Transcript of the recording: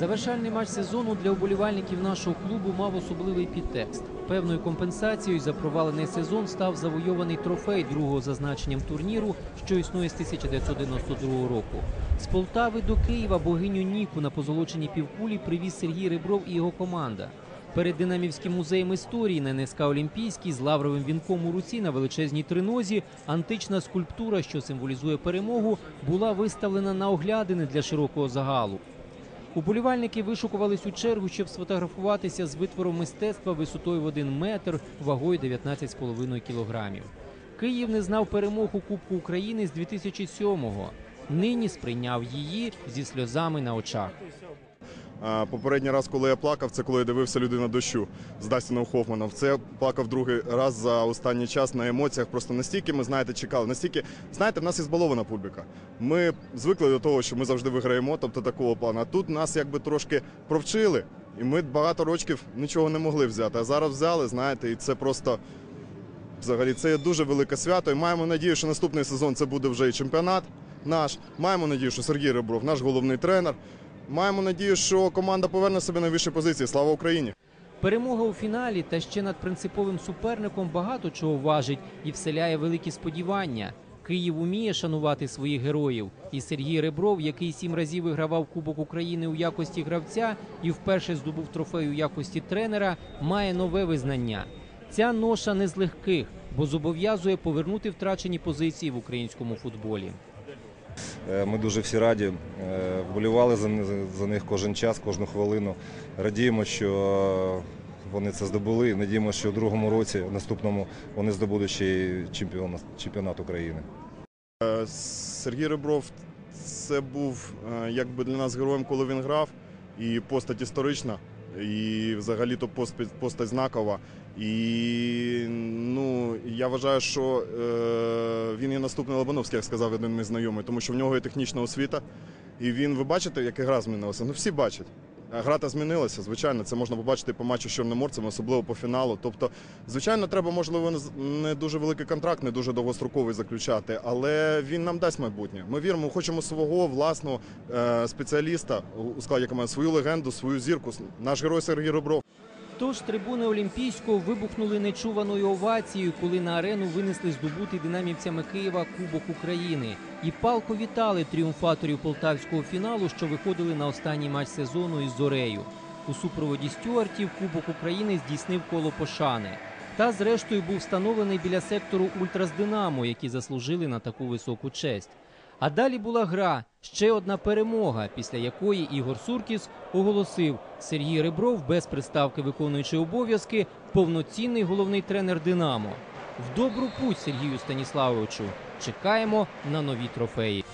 Завершальний матч сезону для уболівальників нашого клубу мав особливий підтекст. Певною компенсацією за провалений сезон став завойований трофей другого за значенням турніру, що існує з 1992 року. З Полтави до Києва богиню Ніку на позолоченій півкулі привіз Сергій Ребров і його команда. Перед Динамівським музеєм історії на НСК Олімпійській з лавровим вінком у руці на величезній тринозі антична скульптура, що символізує перемогу, була виставлена на оглядини для широкого загалу. Уболівальники вишукувались у чергу, щоб сфотографуватися з витвором мистецтва висотою в один метр, вагою 19,5 кілограмів. Київ не знав перемогу Кубку України з 2007-го. Нині сприйняв її зі сльозами на очах. Попередній раз, коли я плакав, це коли я дивився людина дощу з Дастіном Хофманом. Це я плакав другий раз за останній час на емоціях. Просто настільки ми знаєте, чекали. Настільки знаєте, в нас і збалована публіка. Ми звикли до того, що ми завжди виграємо, тобто такого плану. А тут нас якби трошки провчили, і ми багато рочків нічого не могли взяти. А зараз взяли, знаєте, і це просто. Взагалі, це є дуже велике свято. І маємо надію, що наступний сезон це буде вже і чемпіонат наш. Маємо надію, що Сергій Ребров, наш головний тренер. Маємо надію, що команда поверне себе на вищі позиції. Слава Україні! Перемога у фіналі та ще над принциповим суперником багато чого важить і вселяє великі сподівання. Київ уміє шанувати своїх героїв. І Сергій Ребров, який сім разів вигравав Кубок України у якості гравця і вперше здобув трофей у якості тренера, має нове визнання. Ця ноша не з легких, бо зобов'язує повернути втрачені позиції в українському футболі. Е, Ми дуже всі раді. е, Вболівали за, них кожен час, кожну хвилину. Радіємо, що вони це здобули. Надіємося, що в другому році, в наступному, вони здобудуть ще й чемпіонат, чемпіонат України. Е, Сергій Ребров це був якби для нас героєм, коли він грав, і постать історична, і взагалі то постать, постать знакова. І ну я вважаю, що е, він є наступний Лобановський, як сказав один мій знайомий, тому що в нього є технічна освіта. І він, ви бачите, як гра змінилася? Ну всі бачать. А Гра та змінилася, звичайно, це можна побачити по матчу з Чорноморцем, особливо по фіналу. Тобто, звичайно, треба, можливо, не дуже великий контракт, не дуже довгостроковий заключати, але він нам дасть майбутнє. Ми віримо, хочемо свого власного е, спеціаліста у складі команди, свою легенду, свою зірку. Наш герой Сергій Ребров. Тож трибуни Олімпійського вибухнули нечуваною овацією, коли на арену винесли здобутий динамівцями Києва Кубок України і палко вітали тріумфаторів полтавського фіналу, що виходили на останній матч сезону із Зорею. У супроводі стюартів Кубок України здійснив коло пошани. Та, зрештою, був встановлений біля сектору Ультрас Динамо, які заслужили на таку високу честь. А далі була гра, ще одна перемога, після якої Ігор Суркіс оголосив Сергій Ребров без приставки виконуючи обов'язки, повноцінний головний тренер Динамо. В добру путь Сергію Станіславовичу. Чекаємо на нові трофеї.